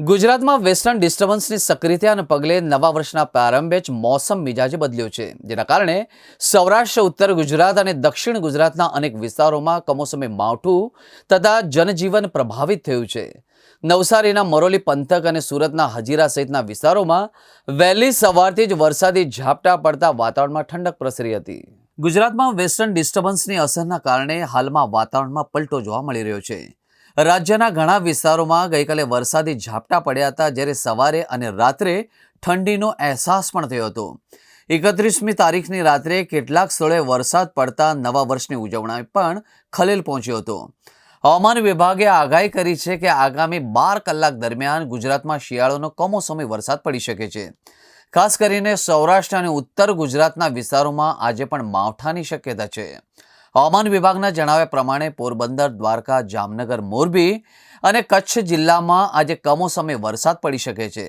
ગુજરાતમાં વેસ્ટર્ન ડિસ્ટર્બન્સની સક્રિયતાને પગલે નવા વર્ષના પ્રારંભે જ મોસમ મિજાજે બદલ્યો છે. જેના કારણે સૌરાષ્ટ્ર, ઉત્તર ગુજરાત અને દક્ષિણ ગુજરાતના અનેક વિસ્તારોમાં કમોસમે માવઠું તથા જનજીવન પ્રભાવિત થયું છે. નવસારીના મરોલી પંથક અને સુરતના હજીરા સહિતના વિસ્તારોમાં વહેલી સવારથી જ વરસાદી ઝાપટા પડતા વાતાવરણમાં ઠંડક પ્રસરી હતી. ગુજરાતમાં વેસ્ટર્ન ડિસ્ટર્બન્સની અસરના કારણે હાલમાં વાતાવરણમાં પલટો જોવા મળી રહ્યો છે. રાજ્યના ઘણા વિસ્તારોમાં ગઈકાલે વરસાદી ઝાપટા પડ્યા હતા, જ્યારે સવારે અને રાત્રે ઠંડીનો અહેસાસ પણ થયો હતો. એકત્રીસમી તારીખની રાત્રે કેટલાક સ્થળોએ વરસાદ પડતા નવા વર્ષની ઉજવણી પણ ખલેલ પહોંચ્યો હતો. હવામાન વિભાગે આગાહી કરી છે કે આગામી બાર કલાક દરમિયાન ગુજરાતમાં શિયાળોનો કમોસમી વરસાદ પડી શકે છે. ખાસ કરીને સૌરાષ્ટ્ર અને ઉત્તર ગુજરાતના વિસ્તારોમાં આજે પણ માવઠાની શક્યતા છે. હવામાન વિભાગના જણાવ્યા પ્રમાણે પોરબંદર, દ્વારકા, જામનગર, મોરબી અને કચ્છ જિલ્લામાં આજે કમોસમે વરસાદ પડી શકે છે.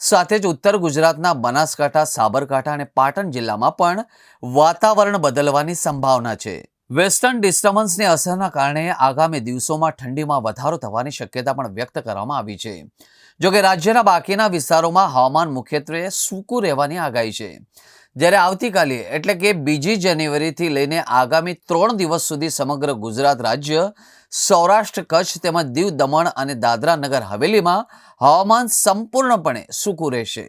સાથે જ ઉત્તર ગુજરાતના બનાસકાંઠા, સાબરકાંઠા અને પાટણ જિલ્લામાં પણ વાતાવરણ બદલવાની સંભાવના છે. વેસ્ટર્ન ડિસ્ટર્બન્સની અસરના કારણે આગામી દિવસોમાં ઠંડીમાં વધારો થવાની શક્યતા પણ વ્યક્ત કરવામાં આવી છે. જોકે રાજ્યના બાકીના વિસ્તારોમાં હવામાન મુખ્યત્વે સૂકું રહેવાની આગાહી છે. જ્યારે આવતીકાલે, એટલે કે બીજી જાન્યુઆરીથી લઈને આગામી ત્રણ દિવસ સુધી સમગ્ર ગુજરાત રાજ્ય સૌરાષ્ટ્ર, કચ્છ તેમજ દીવ દમણ અને દાદરા નગર હવેલીમાં હવામાન સંપૂર્ણપણે સૂકું રહેશે.